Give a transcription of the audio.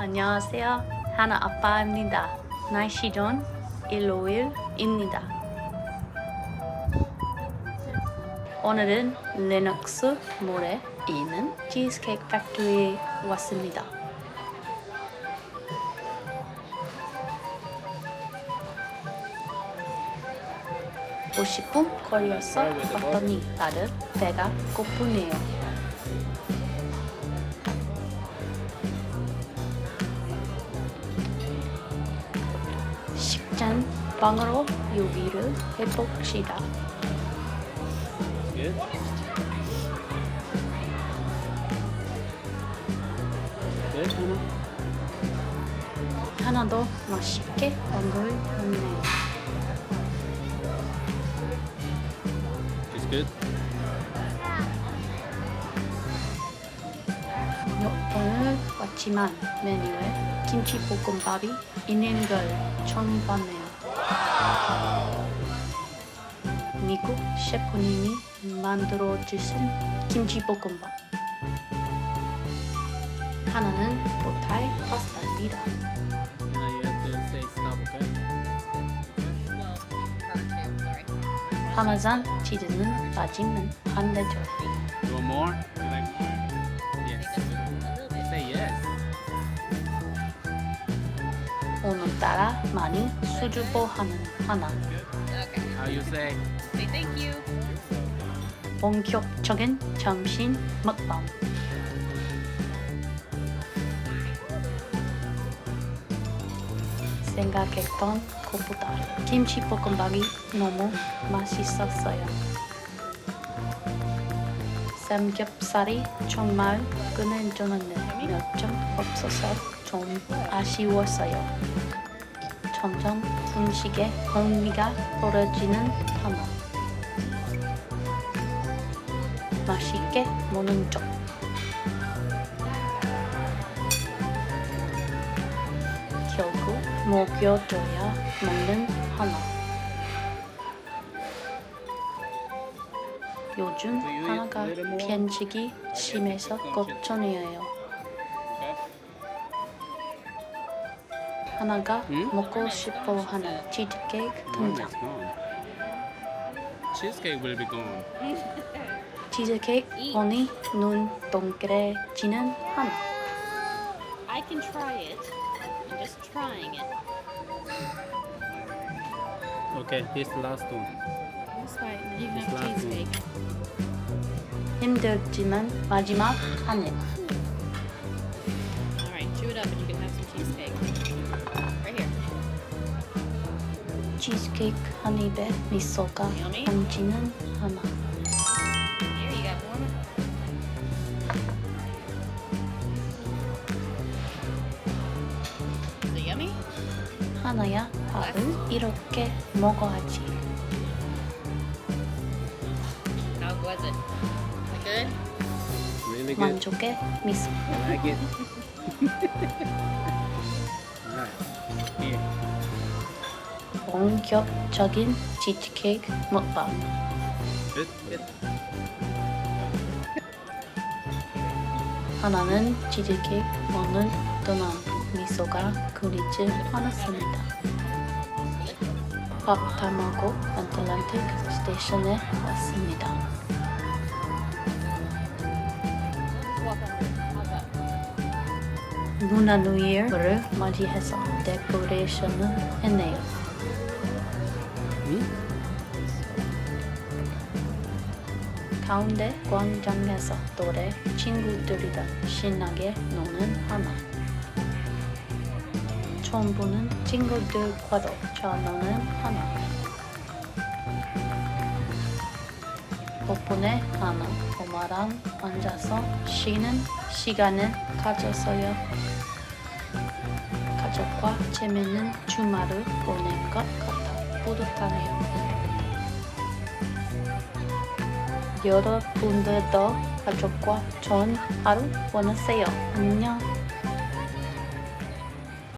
안녕하세요. 하나 아빠입니다. 날씨는 일요일입니다. 오늘은 리눅스 몰에 있는 치즈케이크 팩토리에 왔습니다. 오십 분 걸려서 왔더니 다들 배가 고프네요. 식전 방으로 요리를 해봅시다. Good. Good, Hannah? 하나도 맛있게 먹을렸네요. It's good. 지만 메뉴에 김치볶음밥이 있는 걸 처음 봤네요. 미국 셰프님이 만들어 주신 김치볶음밥. 하나는 보타이 파스타입니다. 파마산 치즈는 빠지면 안 되죠. 오늘따라 많이 수줍어하는 하나. How you say? Say thank you. 본격적인 점심 먹방. 생각했던 것보다 김치볶음밥이 너무 맛있었어요. 삼겹살이 정말 끝내주는데 몇점 없어서 좀 아쉬웠어요. 점점 음식에 흥미가 떨어지는 하나. 맛있게 먹는 쪽. 결국 먹여줘야 먹는 하나. 요즘 하나가 편식이 심해서 걱정이에요. 하나가 응? 먹고 싶어 하는 치즈케이크 등장. Cheesecake will be gone. 치즈케이크 본이 눈 동그래지는 하나. I can try it. I'm just trying it. Okay, the last one. 힘들지만 마지막 한 입. All right, chew it up, and you can have some cheesecake. Right here. 치즈케이크 한 입에 미소가 Yummy. 번지는 하나. Here, you got one. Is it yummy? 하나야 밥을 이렇게 먹어야지. Was it? Good. Really good. 만족의 미소. I like it. Alright. Here. 본격적인 치즈케이크 먹방. Good. Good. 하나는 치즈케이크 먹는 동안 미소가 그리지 않았습니다. 밥 다 먹고 애틀란틱 스테이션에 왔습니다. 루나 뉴이어를 맞이해서 데코레이션을 했네요. 가운데 광장에서 또래 친구들이랑 신나게 노는 하나. 처음 보는 친구들과도 잘 노는 하나. 덕분에 하나 엄마랑 앉아서 쉬는 시간을 가졌어요. 가족과 재밌는 주말을 보낸 것 같아 뿌듯하네요. 여러분들도 가족과 좋은 하루 보내세요. 안녕.